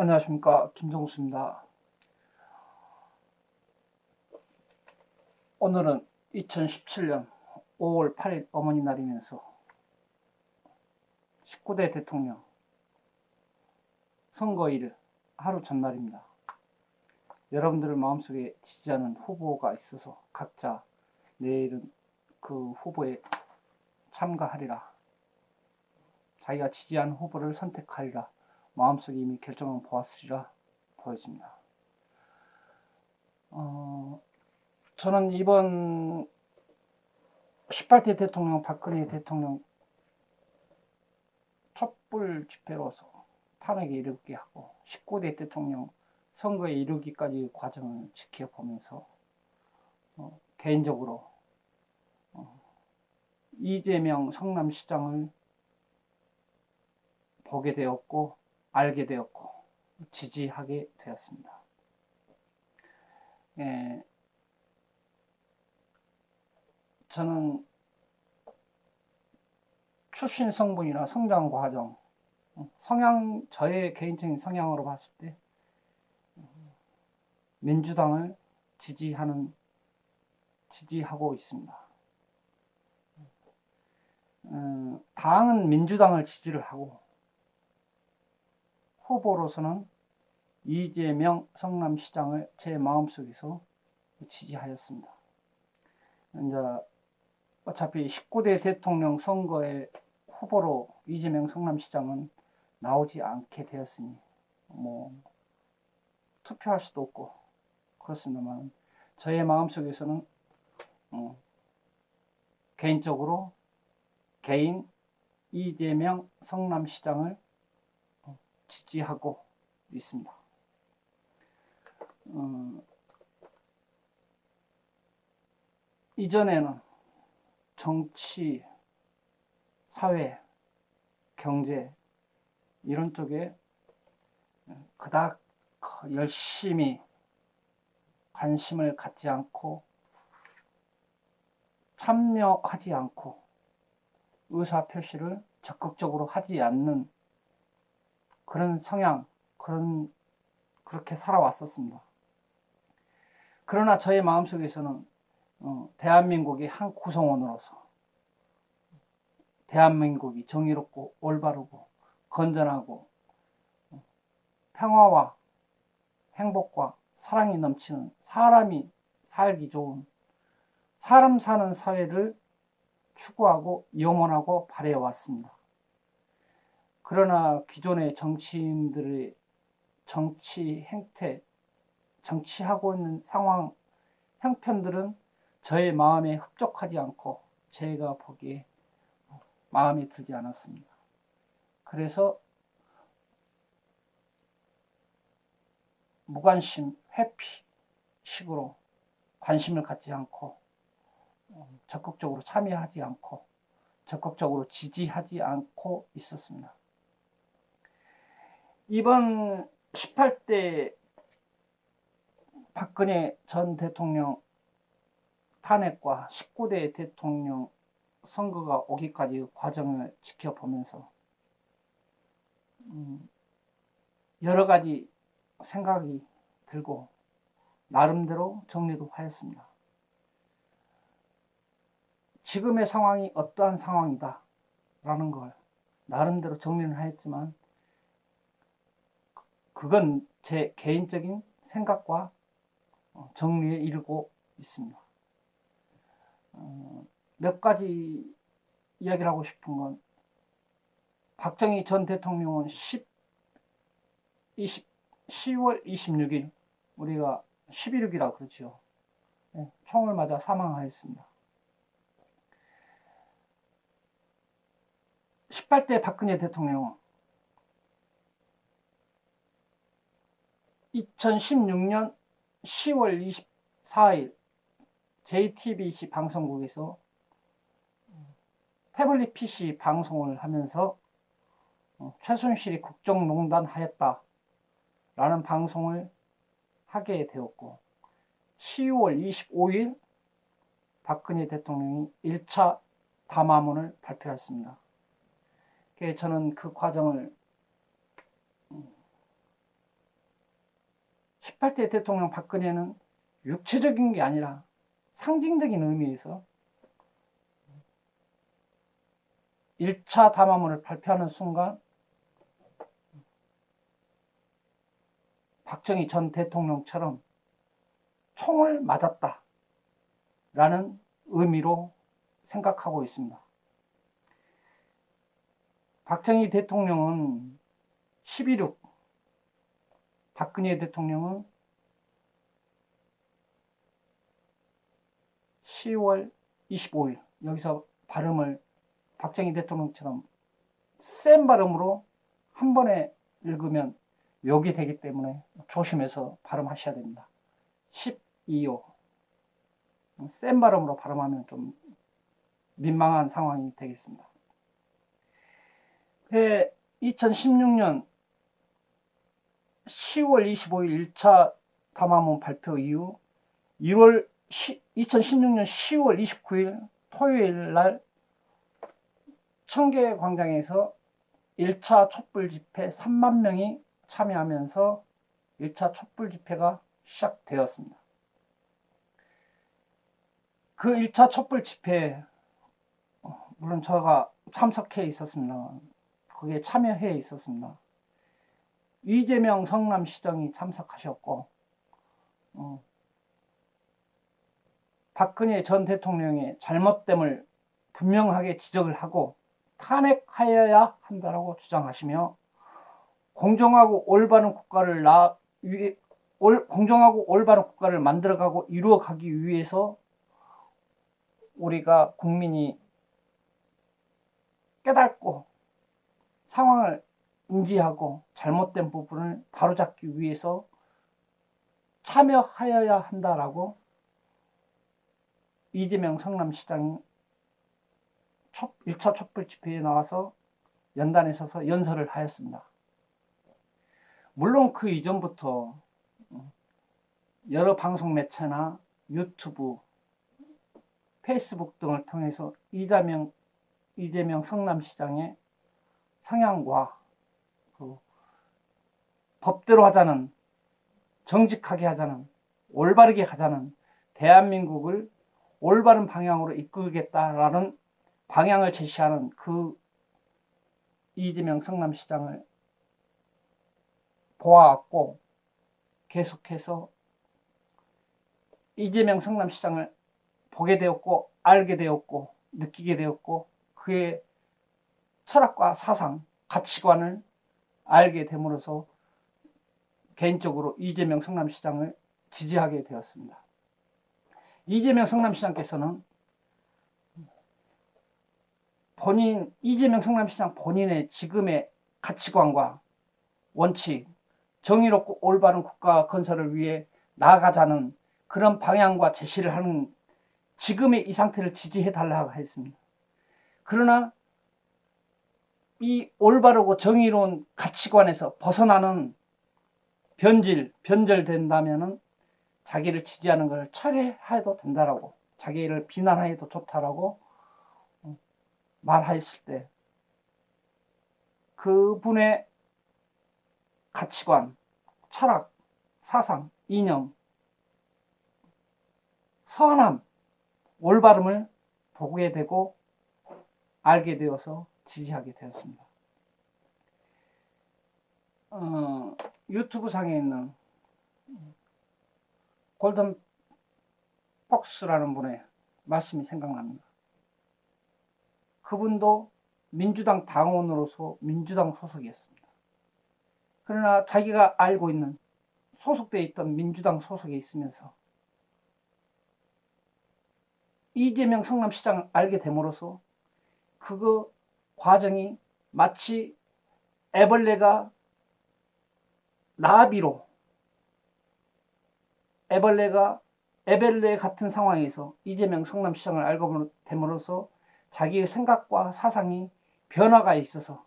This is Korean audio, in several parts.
안녕하십니까 김정수입니다. 오늘은 2017년 5월 8일 어머니 날이면서 19대 대통령 선거일 하루 전날입니다. 여러분들 마음속에 지지하는 후보가 있어서 각자 내일은 그 후보에 참가하리라. 자기가 지지하는 후보를 선택하리라. 마음속에 이미 결정을 보았으리라 보여집니다. 어, 저는 이번 18대 대통령 박근혜 대통령 촛불 집회로서 탄핵에 이르게 하고 19대 대통령 선거에 이르기까지 과정을 지켜보면서 어, 개인적으로 어, 이재명 성남시장을 보게 되었고 알게 되었고 지지하게 되었습니다. 예, 저는 출신 성분이나 성장 과정, 성향, 저의 개인적인 성향으로 봤을 때, 민주당을 지지하는, 지지하고 있습니다. 음, 당은 민주당을 지지를 하고, 후보로서는 이재명 성남시장을 제 마음속에서 지지하였습니다. 이제 어차피 19대 대통령 선거의 후보로 이재명 성남시장은 나오지 않게 되었으니 뭐 투표할 수도 없고 그렇습니다만 저의 마음속에서는 어, 개인적으로 개인 이재명 성남시장을 지지하고 있습니다. 어, 이전에는 정치, 사회, 경제 이런 쪽에 그닥 열심히 관심을 갖지 않고 참여하지 않고 의사 표시를 적극적으로 하지 않는 그런 성향, 그런, 그렇게 살아왔었습니다. 그러나 저의 마음속에서는, 어, 대한민국의 한 구성원으로서, 대한민국이 정의롭고 올바르고 건전하고 어, 평화와 행복과 사랑이 넘치는 사람이 살기 좋은 사람 사는 사회를 추구하고 염원하고 바래왔습니다. 그러나 기존의 정치인들의 정치 행태, 정치하고 있는 상황, 형편들은 저의 마음에 흡족하지 않고 제가 보기에 마음에 들지 않았습니다. 그래서 무관심, 회피식으로 관심을 갖지 않고 적극적으로 참여하지 않고 적극적으로 지지하지 않고 있었습니다. 이번 18대 박근혜 전 대통령 탄핵과 19대 대통령 선거가 오기까지 과정을 지켜보면서 음, 여러 가지 생각이 들고 나름대로 정리도 하였습니다. 지금의 상황이 어떠한 상황이다 라는 걸 나름대로 정리를 하였지만 그건 제 개인적인 생각과 어, 정리에 이르고 있습니다. 어, 몇 가지 이야기를 하고 싶은 건 박정희 전 대통령은 10, 20, 10월 26일 우리가 11일이라 그러죠. 네, 총을 맞아 사망하였습니다. 18대 박근혜 대통령은 2016년 10월 24일 JTBC 방송국에서 태블릿 PC 방송을 하면서 어, 최순실이 국정농단 하였다 라는 방송을 하게 되었고 10월 25일 박근혜 대통령이 1차 담화문을 발표했습니다. 저는 그 과정을 18대 대통령 박근혜는 육체적인 게 아니라 상징적인 의미에서 1차 담화문을 발표하는 순간 박정희 전 대통령처럼 총을 맞았다 라는 의미로 생각하고 있습니다. 박정희 대통령은 11.6, 박근혜 대통령은 10월 25일 여기서 발음을 박정희 대통령처럼 센 발음으로 한 번에 읽으면 욕이 되기 때문에 조심해서 발음하셔야 됩니다. 12호 센 발음으로 발음하면 좀 민망한 상황이 되겠습니다. 2016년 10월 25일 1차 담화문 발표 이후 1월 2016년 10월 29일 토요일 날 청계 광장에서 1차 촛불 집회 3만 명이 참여하면서 1차 촛불 집회가 시작되었습니다. 그 1차 촛불 집회에 어, 물론 저가 참석해 있었습니다. 거기에 참여해 있었습니다. 이재명 성남시장이 참석하셨고 어, 박근혜 전 대통령의 잘못됨을 분명하게 지적을 하고 탄핵하여야 한다라고 주장하시며 공정하고 올바른 국가를 나 위, 올, 공정하고 올바른 국가를 만들어가고 이루어가기 위해서 우리가 국민이 깨닫고 상황을 인지하고 잘못된 부분을 바로잡기 위해서 참여하여야 한다라고 이재명 성남시장이 1차 촛불 집회에 나와서 연단에 서서 연설을 하였습니다. 물론 그 이전부터 여러 방송 매체나 유튜브, 페이스북 등을 통해서 이재명, 이재명 성남시장의 성향과 그 법대로 하자는 정직하게 하자는 올바르게 가자는 대한민국을 올바른 방향으로 이끌겠다라는 방향을 제시하는 그 이재명 성남시장을 보아왔고 계속해서 이재명 성남시장을 보게 되었고 알게 되었고 느끼게 되었고 그의 철학과 사상, 가치관을 알게 됨으로써 개인적으로 이재명 성남시장을 지지하게 되었습니다. 이재명 성남시장께서는 본인 이재명 성남시장 본인의 지금의 가치관과 원칙, 정의롭고 올바른 국가 건설을 위해 나아가자는 그런 방향과 제시를 하는 지금의 이 상태를 지지해 달라고 했습니다. 그러나 이 올바르고 정의로운 가치관에서 벗어나는 변질, 변절된다면은 자기를 지지하는 걸 철회해도 된다라고 자기를 비난해도 좋다라고 말하였을 때 그분의 가치관, 철학, 사상, 이념, 선함, 올바름을 보게 되고 알게 되어서 지지하게 되었습니다. 어, 유튜브 상에 있는 골든 폭스라는 분의 말씀이 생각납니다. 그분도 민주당 당원으로서 민주당 소속이었습니다. 그러나 자기가 알고 있는 소속돼 있던 민주당 소속에 있으면서 이재명 성남시장을 알게 됨으로써 그거 과정이 마치 애벌레가 나비로 애벌레가 애벌레 같은 상황에서 이재명 성남시장을 알고 됨으로써 자기의 생각과 사상이 변화가 있어서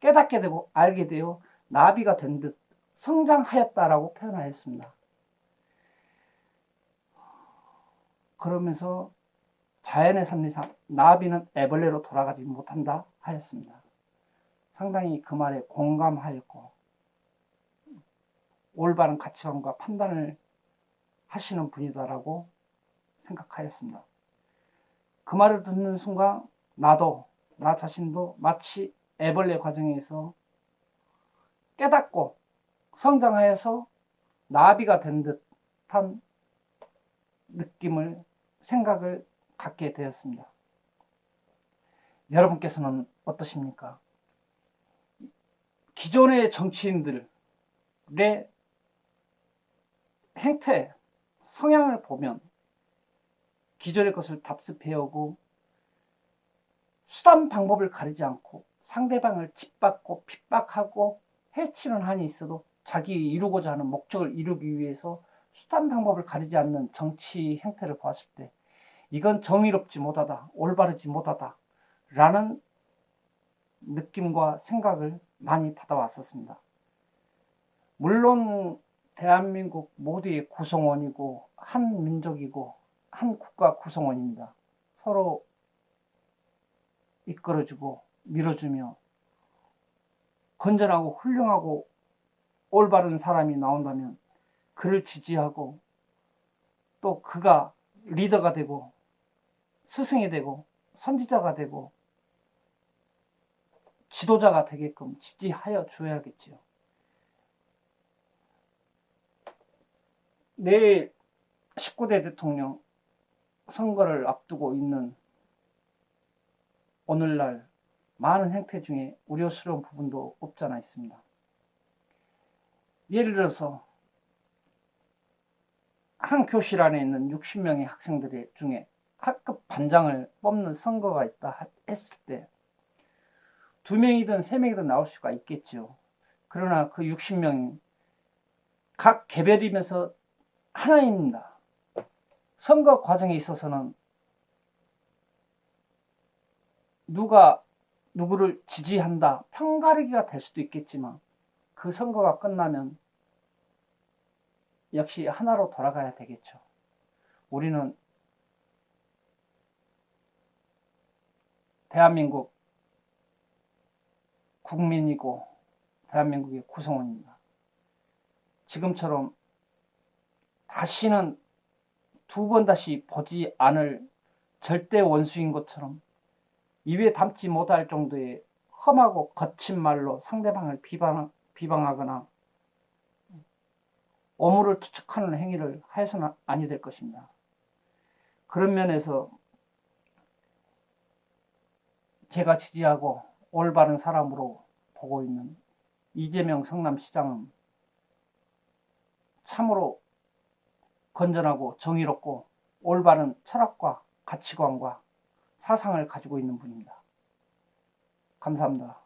깨닫게 되고 알게 되어 나비가 된 듯 성장하였다라고 표현하였습니다. 그러면서 자연의 섭리상 나비는 애벌레로 돌아가지 못한다 하였습니다. 상당히 그 말에 공감하였고 올바른 가치관과 판단을 하시는 분이다라고 생각하였습니다. 그 말을 듣는 순간 나도 나 자신도 마치 애벌레 과정에서 깨닫고 성장하여서 나비가 된 듯한 느낌을 생각을 갖게 되었습니다. 여러분께서는 어떠십니까? 기존의 정치인들의 행태, 성향을 보면 기존의 것을 답습해오고 수단 방법을 가리지 않고 상대방을 짓밟고 핍박하고 해치는 한이 있어도 자기 이루고자 하는 목적을 이루기 위해서 수단 방법을 가리지 않는 정치 행태를 보았을 때 이건 정의롭지 못하다, 올바르지 못하다 라는 느낌과 생각을 많이 받아왔었습니다. 물론 대한민국 모두의 구성원이고 한 민족이고 한 국가 구성원입니다. 서로 이끌어주고 밀어주며 건전하고 훌륭하고 올바른 사람이 나온다면 그를 지지하고 또 그가 리더가 되고 스승이 되고 선지자가 되고 지도자가 되게끔 지지하여 줘야겠지요. 내일 19대 대통령 선거를 앞두고 있는 오늘날 많은 행태 중에 우려스러운 부분도 없잖아 있습니다. 예를 들어서 한 교실 안에 있는 60명의 학생들 중에 학급 반장을 뽑는 선거가 있다 했을 때 두 명이든 세 명이든 나올 수가 있겠죠. 그러나 그 60명이 각 개별이면서 하나입니다. 선거 과정에 있어서는 누가 누구를 지지한다, 편가르기가 될 수도 있겠지만 그 선거가 끝나면 역시 하나로 돌아가야 되겠죠. 우리는 대한민국 국민이고 대한민국의 구성원입니다. 지금처럼 다시는 두 번 다시 보지 않을 절대 원수인 것처럼 입에 담지 못할 정도의 험하고 거친 말로 상대방을 비방, 비방하거나 오물을 투척하는 행위를 해서는 아니 될 것입니다. 그런 면에서 제가 지지하고 올바른 사람으로 보고 있는 이재명 성남시장은 참으로 건전하고 정의롭고 올바른 철학과 가치관과 사상을 가지고 있는 분입니다. 감사합니다.